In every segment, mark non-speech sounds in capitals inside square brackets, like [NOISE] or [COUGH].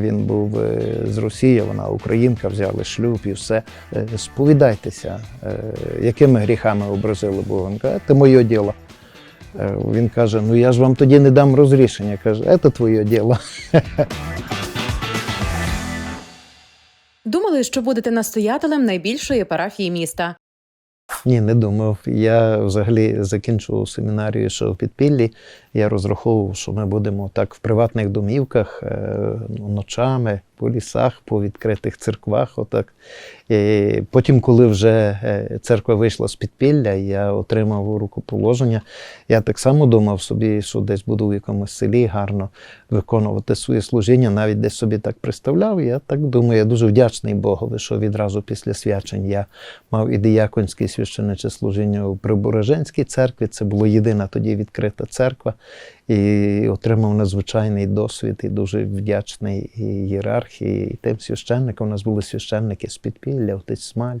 Він був е, з Росії, вона українка, взяли шлюб і все. Е, Сповідайтеся, е, якими гріхами образили Бога. Він каже, це моє діло. Він каже: Ну я ж вам тоді не дам розрішення. Каже, це твоє діло. Думали, що будете настоятелем найбільшої парафії міста. Ні, не думав. Я взагалі закінчував семінарію, що в підпіллі. Я розраховував, що ми будемо так в приватних домівках е, ну, ночами, по лісах, по відкритих церквах. Отак. І потім, коли вже е, церква вийшла з підпілля, я отримав рукоположення. Я так само думав собі, що десь буду в якомусь селі гарно виконувати своє служіння, навіть десь собі так представляв. Я так думаю, я дуже вдячний Богові, що відразу після свячень я мав і дияконське священиче служіння у Прибороженській церкві. Це була єдина тоді відкрита церква. І отримав надзвичайний досвід і дуже вдячний і ієрархії, і тим священникам. У нас були священники з підпілля, отець Смаль,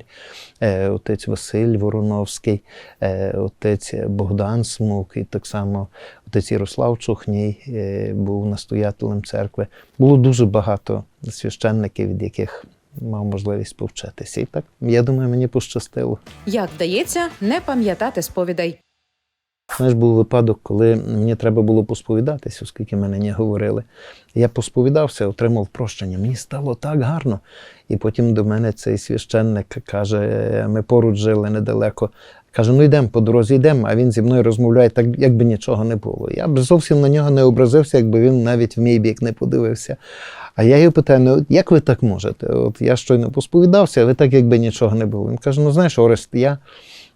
е, отець Василь Вороновський, е, отець Богдан Смук, і так само отець Ярослав Чухній е, був настоятелем церкви. Було дуже багато священників, від яких мав можливість повчитися. І так, я думаю, мені пощастило. Як вдається, не пам'ятати сповідей. Знаєш, був випадок, коли мені треба було посповідатися, оскільки мене не говорили. Я посповідався, отримав прощення. Мені стало так гарно. І потім до мене цей священник каже: ми поруч жили недалеко. Каже, ну йдемо по дорозі, йдемо, а він зі мною розмовляє так, якби нічого не було. Я б зовсім на нього не образився, якби він навіть в мій бік не подивився. А я його питаю: ну як ви так можете? От я щойно посповідався, а ви так, якби нічого не було. Він каже: ну знаєш, Орест, я.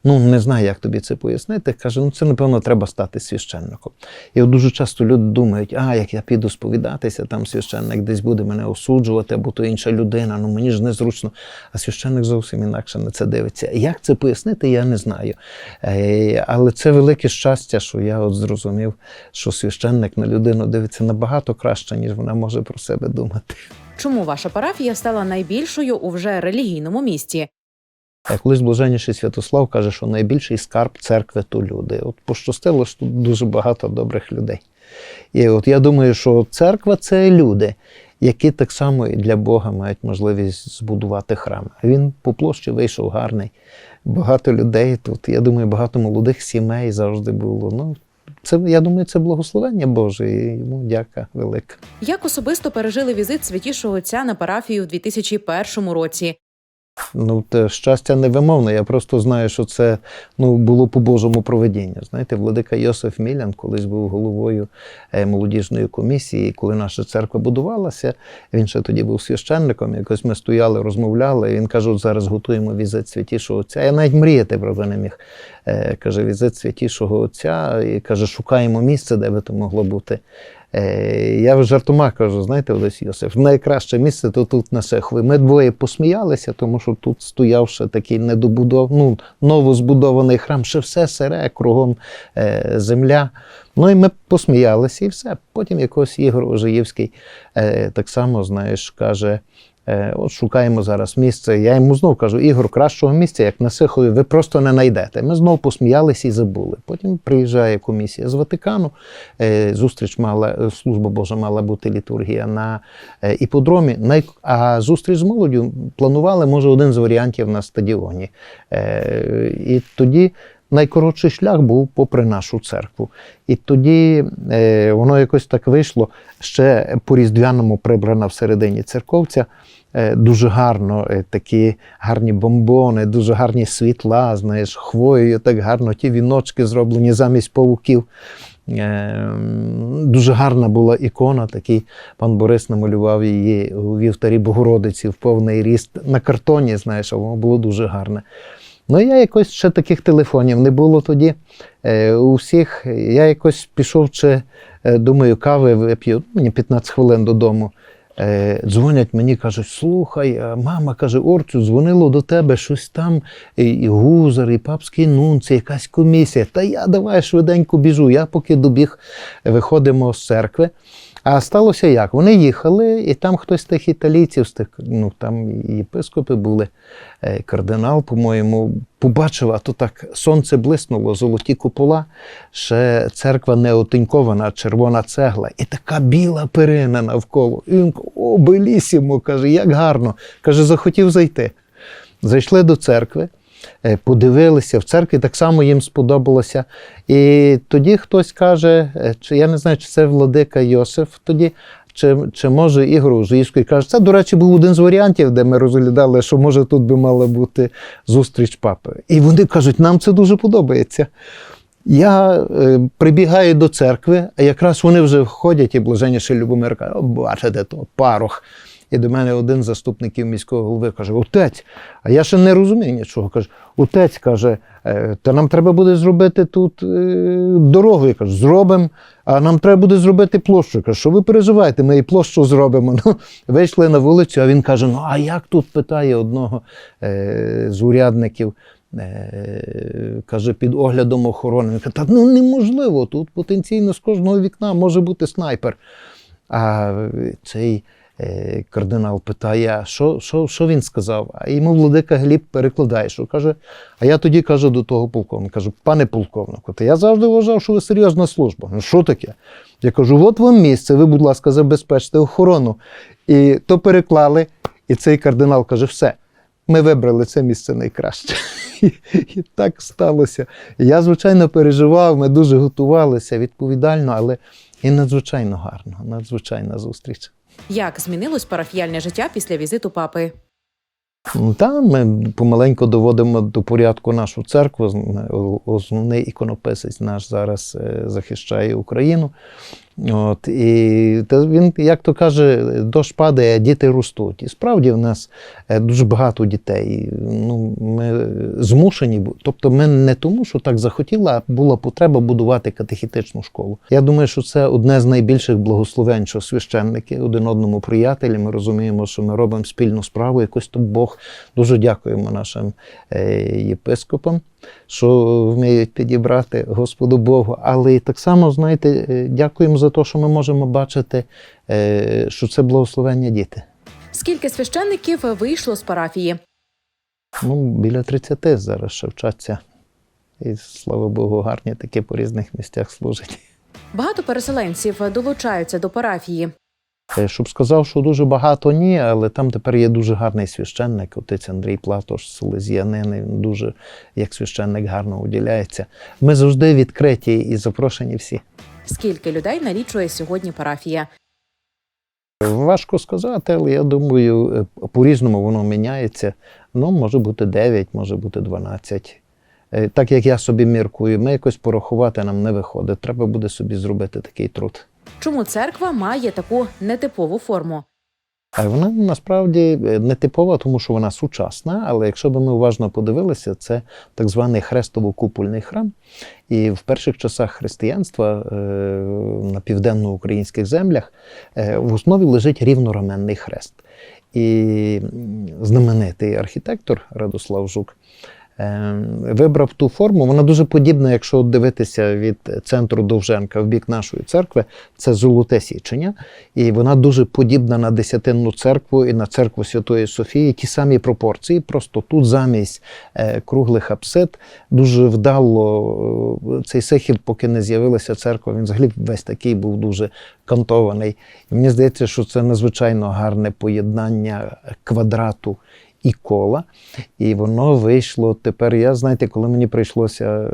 Ну, не знаю, як тобі це пояснити. Каже, ну це, напевно, треба стати священником. І от дуже часто люди думають, а як я піду сповідатися, там священник десь буде мене осуджувати, або то інша людина, ну мені ж незручно. А священник зовсім інакше на це дивиться. Як це пояснити, я не знаю. Е, Але це велике щастя, що я от зрозумів, що священник на людину дивиться набагато краще, ніж вона може про себе думати. Чому ваша парафія стала найбільшою у вже релігійному місті? Е, Колись блаженніший Святослав каже, що найбільший скарб церкви то люди. От пощастило, що тут дуже багато добрих людей. І от я думаю, що церква це люди, які так само і для Бога мають можливість збудувати храм. Він по площі вийшов гарний. Багато людей тут. Я думаю, багато молодих сімей завжди було. Ну, це, я думаю, це благословення Боже, і йому дяка велика. Як особисто пережили візит святішого отця на парафію в 2001 році? Ну, те щастя невимовне. Я просто знаю, що це ну, було по Божому проведінню. Знаєте, владика Йосиф Мілян колись був головою е, молодіжної комісії. Коли наша церква будувалася, він ще тоді був священником. Якось ми стояли, розмовляли. І він каже: от зараз готуємо візит святішого отця. Я навіть мріяти про це не міг. Е, Каже, візит святішого отця. І каже, шукаємо місце, де би то могло бути. Е, Я жартома кажу, знаєте, Олесь Йосиф, найкраще місце то тут на Сехові. Ми двоє посміялися, тому що тут стояв ще такий недобудов, ну, новозбудований храм, ще все сире, кругом е, земля. Ну і ми посміялися і все. Потім якось Ігор Ожиївський е, так само, знаєш, каже. Е, От шукаємо зараз місце. Я йому знов кажу: Ігор, кращого місця, як на Сихові, ви просто не знайдете. Ми знов посміялися і забули. Потім приїжджає комісія з Ватикану. е, Зустріч мала служба Божа мала бути літургія на е, іподромі. А зустріч з молоддю планували, може, один з варіантів на стадіоні. І тоді. Найкоротший шлях був попри нашу церкву. І тоді е, воно якось так вийшло ще по різдвяному прибрана всередині церковця. Е, дуже гарно, е, такі гарні бомбони, дуже гарні світла, знаєш, хвоєю так гарно, ті віночки зроблені замість павуків. Е, Дуже гарна була ікона, такий пан Борис намалював її у вівтарі Богородиці в повний ріст на картоні, знаєш, воно було дуже гарне. Ну, я якось ще таких телефонів не було тоді. У всіх я якось пішов, чи думаю, кави вип'ю, мені 15 хвилин додому. Е, дзвонять мені, кажуть, слухай, мама каже, Орцю, дзвонило до тебе щось там, і гузар, і папський нунці, якась комісія. Та я давай швиденько біжу. Я поки добіг, виходимо з церкви. А сталося як? Вони їхали, і там хтось з тих італійців, тих, ну там єпископи були, е, кардинал, по-моєму, побачив, а то так сонце блиснуло, золоті купола, ще церква не отинькована, червона цегла, і така біла перина навколо. І він о, белісімо, каже, як гарно. Каже, захотів зайти. Зайшли до церкви, подивилися в церкві, так само їм сподобалося. І тоді хтось каже, е, чи я не знаю, чи це владика Йосиф тоді. Чи, чи може Ігор Ужийський каже, це, до речі, був один з варіантів, де ми розглядали, що може тут би мала бути зустріч папи. І вони кажуть, нам це дуже подобається. Я е, прибігаю до церкви, а якраз вони вже входять, і блаженніший Любомир каже, бачите, то парох. І до мене один з заступників міського голови каже: Отець, а я ще не розумію нічого. Каже, отець каже, «Е, та нам треба буде зробити тут е, дорогу. Я кажу, зробимо, а нам треба буде зробити площу. Я кажу, що ви переживаєте, ми і площу зробимо. Ну, вийшли на вулицю, а він каже: Ну, а як тут питає одного е, з урядників? Каже, під оглядом охорони. Він каже, та ну неможливо, тут потенційно з кожного вікна може бути снайпер. А цей кардинал питає, що, що, що він сказав? А йому владика Гліб перекладає, що каже, а я тоді кажу до того полковника, кажу, пане полковнику, та я завжди вважав, що ви серйозна служба. Ну що таке? Я кажу, от вам місце, ви, будь ласка, забезпечте охорону. І то переклали, і цей кардинал каже, все. Ми вибрали це місце найкраще. [LAUGHS] І так сталося. Я, звичайно, переживав, ми дуже готувалися відповідально, але і надзвичайно гарно, надзвичайна зустріч. Як змінилось парафіяльне життя після візиту папи? Ну, Та ми помаленьку доводимо до порядку нашу церкву. Основний іконописець наш зараз е, захищає Україну. От, і він, як то каже, дощ падає, а діти ростуть. І справді в нас е, дуже багато дітей. Ну, ми змушені, тобто ми не тому, що так захотіли, а була потреба будувати катехітичну школу. Я думаю, що це одне з найбільших благословень, що священники один одному приятелі. Ми розуміємо, що ми робимо спільну справу. Якось то Бог дуже дякуємо нашим е, єпископам, що вміють підібрати Господу Богу. Але і так само, знаєте, е, дякуємо за те, що ми можемо бачити, е, що це благословення діти. Скільки священників вийшло з парафії? Ну, біля 30 зараз ще вчаться. І слава Богу, гарні такі по різних місцях служать. Багато переселенців долучаються до парафії. Е, Щоб сказав, що дуже багато ні, але там тепер є дуже гарний священник, отець Андрій Платош, селезіянин, він дуже як священник гарно уділяється. Ми завжди відкриті і запрошені всі. Скільки людей налічує сьогодні парафія? Важко сказати, але я думаю, е, по-різному воно міняється. Ну, може бути 9, може бути 12. Е, Так як я собі міркую, ми якось порахувати нам не виходить. Треба буде собі зробити такий труд. Чому церква має таку нетипову форму? А вона насправді е, не типова, тому що вона сучасна, але якщо б ми уважно подивилися, це так званий хрестово-купольний храм. І в перших часах християнства е, на південноукраїнських землях е, в основі лежить рівнораменний хрест. І знаменитий архітектор Радослав Жук е, вибрав ту форму. Вона дуже подібна, якщо дивитися від центру Довженка в бік нашої церкви, це золоте січення. І вона дуже подібна на десятинну церкву і на церкву Святої Софії. Ті самі пропорції. Просто тут замість е, круглих апсид дуже вдало е, цей сихів, поки не з'явилася церква, він взагалі весь такий був дуже кантований. І мені здається, що це надзвичайно гарне поєднання квадрату. І кола, і воно вийшло тепер. Я знаєте, коли мені прийшлося, е,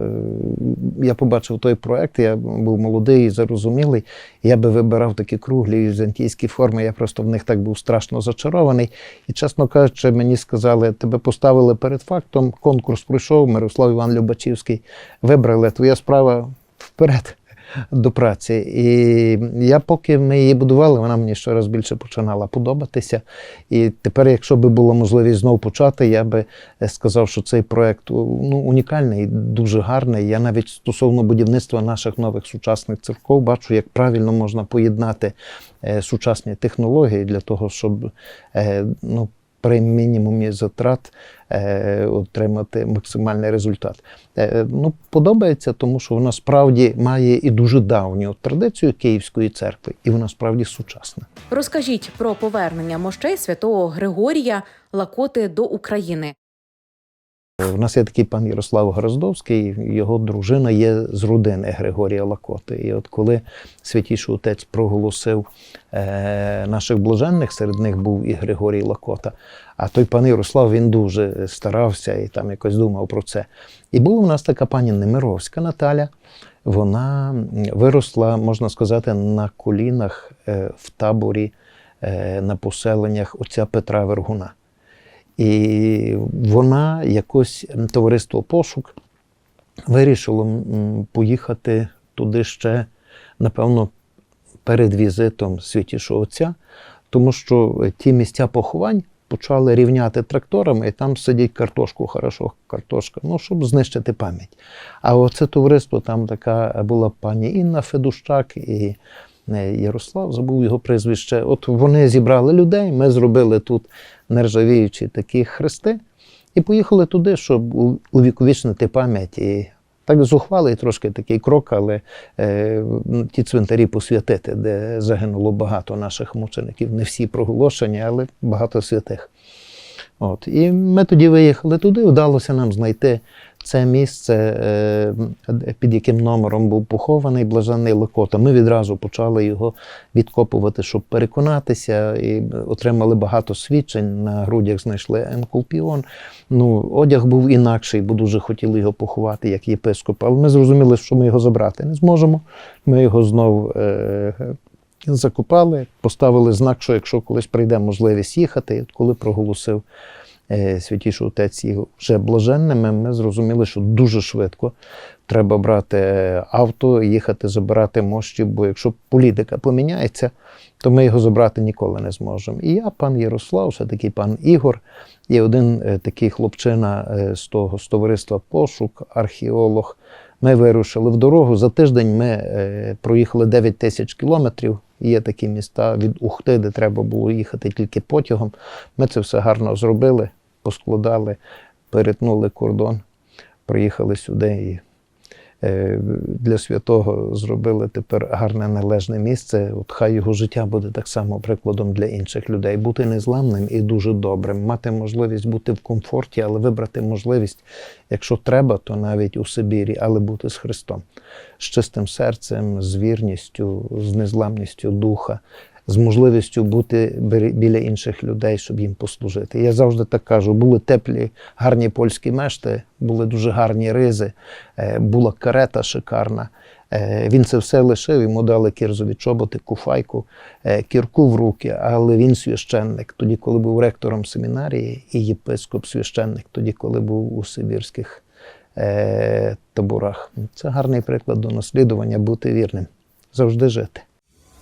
я побачив той проект, я був молодий і зарозумілий. Я би вибирав такі круглі візантійські форми. Я просто в них так був страшно зачарований. І, чесно кажучи, мені сказали, тебе поставили перед фактом. Конкурс пройшов. Мирослав Іван Любачівський вибрали. Твоя справа вперед до праці. І я, поки ми її будували, вона мені щораз більше починала подобатися. І тепер, якщо би була можливість знову почати, я би е, сказав, що цей проект ну, унікальний, дуже гарний. Я навіть стосовно будівництва наших нових сучасних церков бачу, як правильно можна поєднати е, сучасні технології для того, щоб е, ну, при мінімумі затрат е, отримати максимальний результат. Е, ну, подобається, тому що вона справді має і дуже давню традицію Київської церкви, і вона справді сучасна. Розкажіть про повернення мощей святого Григорія Лакоти до України. У нас є такий пан Ярослав Гроздовський, його дружина є з родини Григорія Лакоти. І от коли святіший отець проголосив е, наших блаженних, серед них був і Григорій Лакота. А той пан Ярослав він дуже старався і там якось думав про це. І була у нас така пані Немировська Наталя. Вона виросла, можна сказати, на колінах е, в таборі е, на поселеннях отця Петра Вергуна. І вона якось товариство пошук вирішило поїхати туди ще, напевно, перед візитом святішого отця, тому що ті місця поховань почали рівняти тракторами, і там сидять картошку, хорошо, картошка, ну, щоб знищити пам'ять. А оце товариство, там така була пані Інна Федущак і е, Ярослав, забув його прізвище. От вони зібрали людей, ми зробили тут нержавіючі такі хрести, і поїхали туди, щоб увіковічнити пам'ять. І так зухвалий трошки такий крок, але е, ну, ті цвинтарі посвятити, де загинуло багато наших мучеників. Не всі проголошені, але багато святих. От. І ми тоді виїхали туди, вдалося нам знайти це місце, е, під яким номером був похований блаженний Лакота. Ми відразу почали його відкопувати, щоб переконатися, і отримали багато свідчень. На грудях знайшли енкулпіон. Ну, одяг був інакший, бо дуже хотіли його поховати як єпископ. Але ми зрозуміли, що ми його забрати не зможемо. Ми його знов е, закопали, поставили знак, що якщо колись прийде можливість їхати, коли проголосив святіший отець їх вже блаженними, ми зрозуміли, що дуже швидко треба брати е, авто, їхати забирати мощі, бо якщо політика поміняється, то ми його забрати ніколи не зможемо. І я, пан Ярослав, ще такий пан Ігор, і один е, такий хлопчина е, з того з товариства Пошук, археолог. Ми вирушили в дорогу. За тиждень ми е, проїхали 9 тисяч кілометрів. Є такі міста від Ухти, де треба було їхати тільки потягом. Ми це все гарно зробили, поскладали, перетнули кордон, приїхали сюди і для святого зробили тепер гарне належне місце. От хай його життя буде так само прикладом для інших людей. Бути незламним і дуже добрим, мати можливість бути в комфорті, але вибрати можливість, якщо треба, то навіть у Сибірі, але бути з Христом, з чистим серцем, з вірністю, з незламністю духа. З можливістю бути біля інших людей, щоб їм послужити. Я завжди так кажу: були теплі, гарні польські мешти, були дуже гарні ризи, е, була карета шикарна. Е, Він це все лишив, йому дали кірзові чоботи, куфайку, е, кірку в руки, але він священник, тоді, коли був ректором семінарії, і єпископ священник, тоді, коли був у сибірських таборах. Це гарний приклад до наслідування, бути вірним, завжди жити.